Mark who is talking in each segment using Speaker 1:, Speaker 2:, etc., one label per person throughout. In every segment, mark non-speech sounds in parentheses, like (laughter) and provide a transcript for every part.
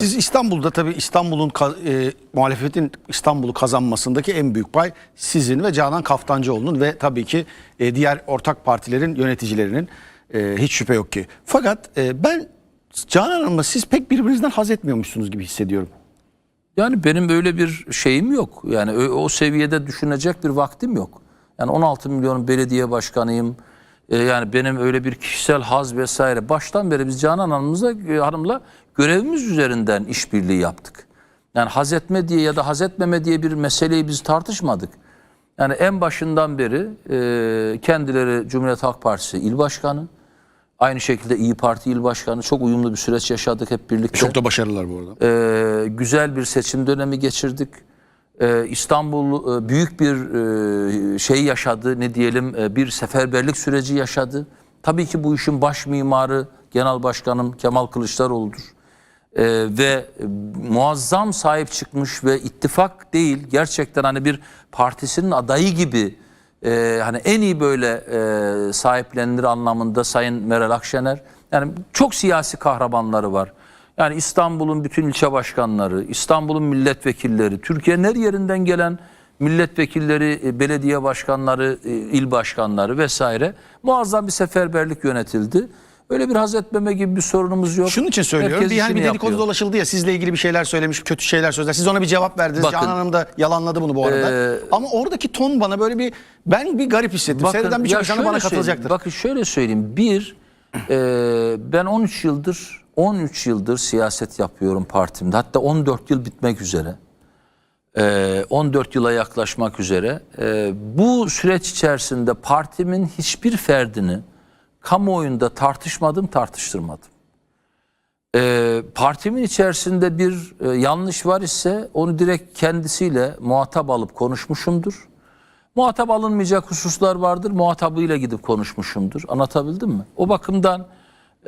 Speaker 1: Siz İstanbul'da tabii İstanbul'un e, muhalefetin İstanbul'u kazanmasındaki en büyük pay sizin ve Canan Kaftancıoğlu'nun ve tabii ki e, diğer ortak partilerin yöneticilerinin e, hiç şüphe yok ki. Fakat e, ben Canan Hanım'la siz pek birbirinizden haz etmiyormuşsunuz gibi hissediyorum.
Speaker 2: Yani benim öyle bir şeyim yok. Yani o, o seviyede düşünecek bir vaktim yok. Yani 16 milyon belediye başkanıyım. Ee, yani benim öyle bir kişisel haz vesaire. Baştan beri biz Canan Hanım'la, e, Hanım'la görevimiz üzerinden işbirliği yaptık. Yani haz etme diye ya da haz etmeme diye bir meseleyi biz tartışmadık. Yani en başından beri e, kendileri Cumhuriyet Halk Partisi il başkanı, aynı şekilde İyi Parti il başkanı çok uyumlu bir süreç yaşadık hep birlikte.
Speaker 1: Çok da başarılılar bu arada.
Speaker 2: Ee, güzel bir seçim dönemi geçirdik. Ee, İstanbul e, büyük bir e, şey yaşadı, ne diyelim e, bir seferberlik süreci yaşadı. Tabii ki bu işin baş mimarı Genel Başkanım Kemal Kılıçdaroğlu'dur. Ee, ve muazzam sahip çıkmış ve ittifak değil gerçekten hani bir partisinin adayı gibi e, hani en iyi böyle e, sahiplenilir anlamında Sayın Meral Akşener. Yani çok siyasi kahramanları var. Yani İstanbul'un bütün ilçe başkanları, İstanbul'un milletvekilleri, Türkiye'nin her yerinden gelen milletvekilleri, e, belediye başkanları, e, il başkanları vesaire muazzam bir seferberlik yönetildi. Öyle bir haz etmeme gibi bir sorunumuz yok.
Speaker 1: Şunun için söylüyorum.
Speaker 2: Herkes
Speaker 1: bir, hani bir dedikodu
Speaker 2: yapıyor.
Speaker 1: dolaşıldı ya sizle ilgili bir şeyler söylemiş, kötü şeyler sözler. Siz ona bir cevap verdiniz.
Speaker 2: Bakın,
Speaker 1: Canan Hanım da yalanladı bunu bu arada.
Speaker 2: Ee,
Speaker 1: Ama oradaki ton bana böyle bir ben bir garip hissettim.
Speaker 2: Bakın,
Speaker 1: Seyreden birçok insan bana katılacaktır.
Speaker 2: Bakın şöyle söyleyeyim. Bir, e, ben 13 yıldır 13 yıldır siyaset yapıyorum partimde. Hatta 14 yıl bitmek üzere. E, 14 yıla yaklaşmak üzere. E, bu süreç içerisinde partimin hiçbir ferdini kamuoyunda tartışmadım, tartıştırmadım. E, partimin içerisinde bir e, yanlış var ise onu direkt kendisiyle muhatap alıp konuşmuşumdur. Muhatap alınmayacak hususlar vardır. Muhatabıyla gidip konuşmuşumdur. Anlatabildim mi? O bakımdan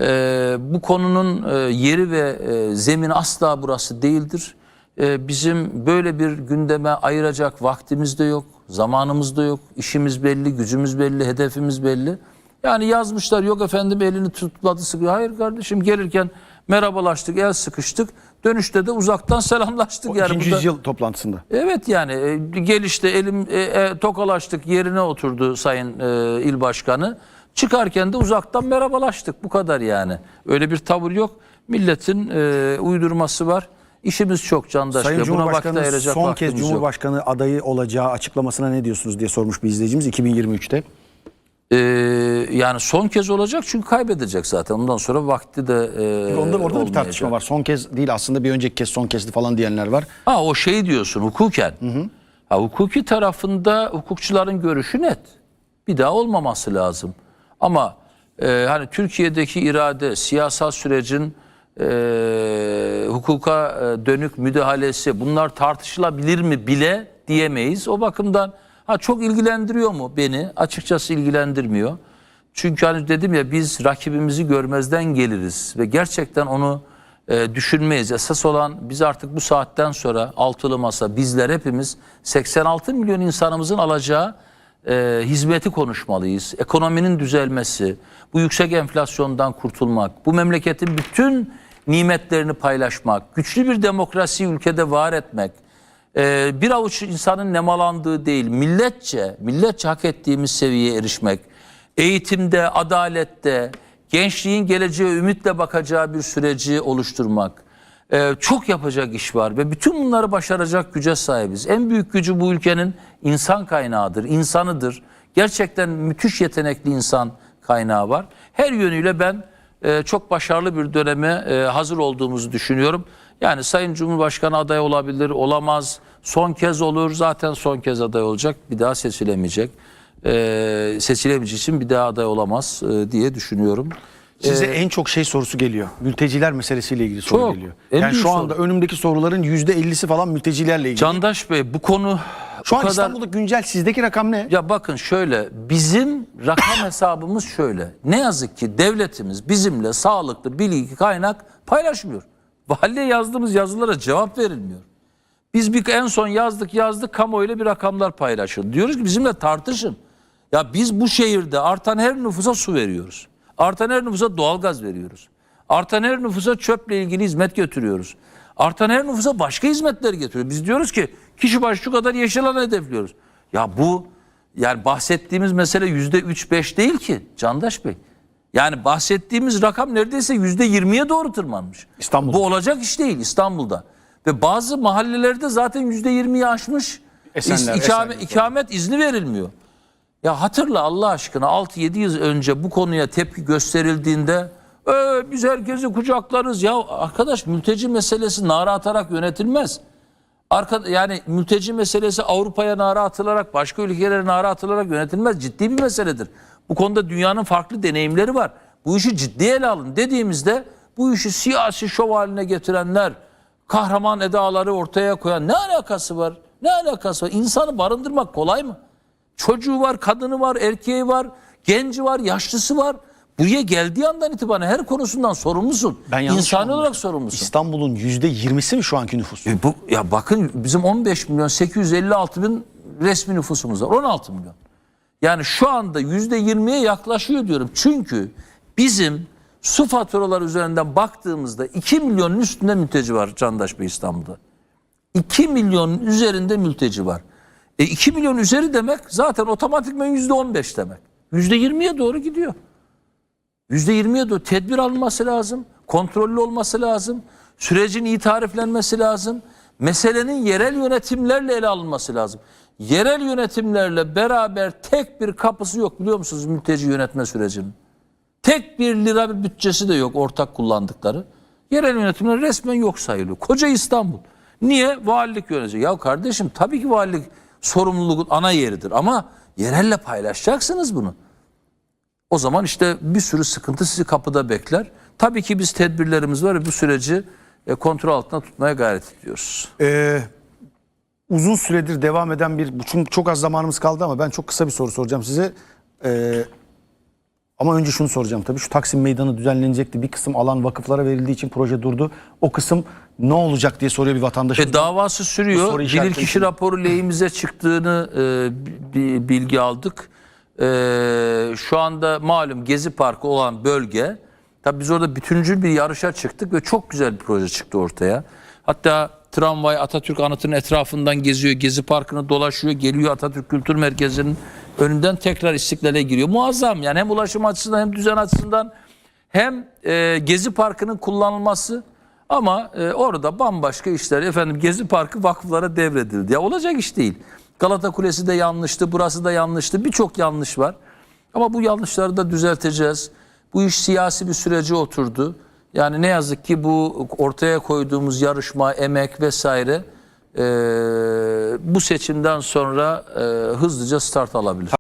Speaker 2: e, bu konunun e, yeri ve e, zemini asla burası değildir. E, bizim böyle bir gündeme ayıracak vaktimiz de yok, zamanımız da yok. İşimiz belli, gücümüz belli, hedefimiz belli. Yani yazmışlar yok efendim elini tutmadı sıkıyor. Hayır kardeşim gelirken merhabalaştık, el sıkıştık. Dönüşte de uzaktan (laughs) selamlaştık.
Speaker 1: O
Speaker 2: yani
Speaker 1: ikinci
Speaker 2: bu da-
Speaker 1: yüzyıl toplantısında.
Speaker 2: Evet yani e, gelişte elim e, e, tokalaştık yerine oturdu Sayın e, İl Başkanı. Çıkarken de uzaktan merhabalaştık bu kadar yani. Öyle bir tavır yok. Milletin e, uydurması var. İşimiz çok candaş.
Speaker 1: Sayın Cumhurbaşkanı son kez
Speaker 2: vaktimiz yok.
Speaker 1: Cumhurbaşkanı adayı olacağı açıklamasına ne diyorsunuz diye sormuş bir izleyicimiz 2023'te.
Speaker 2: E, yani son kez olacak çünkü kaybedecek zaten. Ondan sonra vakti de e,
Speaker 1: Onda orada da bir
Speaker 2: olmayacak.
Speaker 1: tartışma var. Son kez değil aslında bir önceki kez son kezdi falan diyenler var.
Speaker 2: Ha o şey diyorsun hukuken. Ha, hukuki tarafında hukukçuların görüşü net. Bir daha olmaması lazım. Ama e, hani Türkiye'deki irade, siyasal sürecin e, hukuka e, dönük müdahalesi bunlar tartışılabilir mi bile diyemeyiz. O bakımdan ha çok ilgilendiriyor mu beni? Açıkçası ilgilendirmiyor. Çünkü hani dedim ya biz rakibimizi görmezden geliriz ve gerçekten onu e, düşünmeyiz. Esas olan biz artık bu saatten sonra altılı masa bizler hepimiz 86 milyon insanımızın alacağı e, hizmeti konuşmalıyız. Ekonominin düzelmesi, bu yüksek enflasyondan kurtulmak, bu memleketin bütün nimetlerini paylaşmak, güçlü bir demokrasi ülkede var etmek, e, bir avuç insanın nemalandığı değil, milletçe, milletçe hak ettiğimiz seviyeye erişmek, eğitimde, adalette, gençliğin geleceğe ümitle bakacağı bir süreci oluşturmak. Ee, çok yapacak iş var ve bütün bunları başaracak güce sahibiz. En büyük gücü bu ülkenin insan kaynağıdır, insanıdır. Gerçekten müthiş yetenekli insan kaynağı var. Her yönüyle ben e, çok başarılı bir döneme e, hazır olduğumuzu düşünüyorum. Yani Sayın Cumhurbaşkanı aday olabilir, olamaz. Son kez olur, zaten son kez aday olacak. Bir daha seçilemeyecek. E, seçilemeyeceği için bir daha aday olamaz e, diye düşünüyorum.
Speaker 1: Size en çok şey sorusu geliyor. Mülteciler meselesiyle ilgili soru
Speaker 2: Çok.
Speaker 1: geliyor. Yani şu anda
Speaker 2: soru.
Speaker 1: önümdeki soruların %50'si falan mültecilerle ilgili.
Speaker 2: Candaş Bey bu konu
Speaker 1: şu an
Speaker 2: kadar...
Speaker 1: İstanbul'da güncel sizdeki rakam ne?
Speaker 2: Ya bakın şöyle bizim rakam (coughs) hesabımız şöyle. Ne yazık ki devletimiz bizimle sağlıklı bilgi kaynak paylaşmıyor. Valiye yazdığımız yazılara cevap verilmiyor. Biz bir en son yazdık yazdık kamuoyuyla bir rakamlar paylaşın. Diyoruz ki bizimle tartışın. Ya biz bu şehirde artan her nüfusa su veriyoruz. Artan her nüfusa doğalgaz veriyoruz. Artan her nüfusa çöple ilgili hizmet götürüyoruz. Artan her nüfusa başka hizmetler getiriyor. Biz diyoruz ki kişi başı şu kadar yeşil alan hedefliyoruz. Ya bu yani bahsettiğimiz mesele yüzde üç beş değil ki Candaş Bey. Yani bahsettiğimiz rakam neredeyse yüzde yirmiye doğru tırmanmış.
Speaker 1: İstanbul'da.
Speaker 2: Bu olacak iş değil İstanbul'da. Ve bazı mahallelerde zaten yüzde yirmiyi aşmış.
Speaker 1: Esenler,
Speaker 2: İs- ikame-
Speaker 1: Esenler.
Speaker 2: ikamet izni verilmiyor. Ya hatırla Allah aşkına 6-7 yıl önce bu konuya tepki gösterildiğinde "Ee, biz herkesi kucaklarız. Ya arkadaş mülteci meselesi nara atarak yönetilmez. Arka, yani mülteci meselesi Avrupa'ya nara atılarak, başka ülkelere nara atılarak yönetilmez. Ciddi bir meseledir. Bu konuda dünyanın farklı deneyimleri var. Bu işi ciddiye ele alın dediğimizde bu işi siyasi şov haline getirenler, kahraman edaları ortaya koyan ne alakası var? Ne alakası var? İnsanı barındırmak kolay mı? Çocuğu var, kadını var, erkeği var, genci var, yaşlısı var. Buraya geldiği andan itibaren her konusundan sorumlusun.
Speaker 1: yanlış
Speaker 2: İnsani olarak sorumlusun.
Speaker 1: İstanbul'un yüzde yirmisi mi şu anki nüfus?
Speaker 2: E bu, ya bakın bizim 15 milyon 856 bin resmi nüfusumuz var. 16 milyon. Yani şu anda yüzde 20'ye yaklaşıyor diyorum. Çünkü bizim su faturaları üzerinden baktığımızda 2 milyonun üstünde mülteci var Candaş Bey İstanbul'da. 2 milyonun üzerinde mülteci var. E 2 milyon üzeri demek zaten otomatikman yüzde 15 demek. Yüzde 20'ye doğru gidiyor. %20'ye doğru tedbir alınması lazım. Kontrollü olması lazım. Sürecin iyi tariflenmesi lazım. Meselenin yerel yönetimlerle ele alınması lazım. Yerel yönetimlerle beraber tek bir kapısı yok biliyor musunuz mülteci yönetme sürecinin? Tek bir lira bir bütçesi de yok ortak kullandıkları. Yerel yönetimler resmen yok sayılıyor. Koca İstanbul. Niye? Valilik yönetiyor. Ya kardeşim tabii ki valilik sorumluluğun ana yeridir ama yerelle paylaşacaksınız bunu. O zaman işte bir sürü sıkıntı sizi kapıda bekler. Tabii ki biz tedbirlerimiz var ve bu süreci e, kontrol altında tutmaya gayret ediyoruz.
Speaker 1: Ee, uzun süredir devam eden bir, çünkü çok az zamanımız kaldı ama ben çok kısa bir soru soracağım size. Ee, ama önce şunu soracağım tabii. Şu Taksim Meydanı düzenlenecekti. Bir kısım alan vakıflara verildiği için proje durdu. O kısım ne olacak diye soruyor bir vatandaş.
Speaker 2: E, davası sürüyor. Bilirkişi
Speaker 1: için.
Speaker 2: raporu lehimize çıktığını e, bi- bilgi aldık. E, şu anda malum Gezi Parkı olan bölge. Tabii biz orada bütüncül bir yarışa çıktık ve çok güzel bir proje çıktı ortaya. Hatta tramvay Atatürk anıtının etrafından geziyor. Gezi Parkı'nı dolaşıyor. Geliyor Atatürk Kültür Merkezi'nin önünden tekrar İstiklal'e giriyor. Muazzam yani hem ulaşım açısından hem düzen açısından hem e, Gezi Parkı'nın kullanılması ama e, orada bambaşka işler. Efendim Gezi Parkı vakıflara devredildi. Ya olacak iş değil. Galata Kulesi de yanlıştı, burası da yanlıştı. Birçok yanlış var. Ama bu yanlışları da düzelteceğiz. Bu iş siyasi bir sürece oturdu. Yani ne yazık ki bu ortaya koyduğumuz yarışma, emek vesaire e, bu seçimden sonra e, hızlıca start alabilir.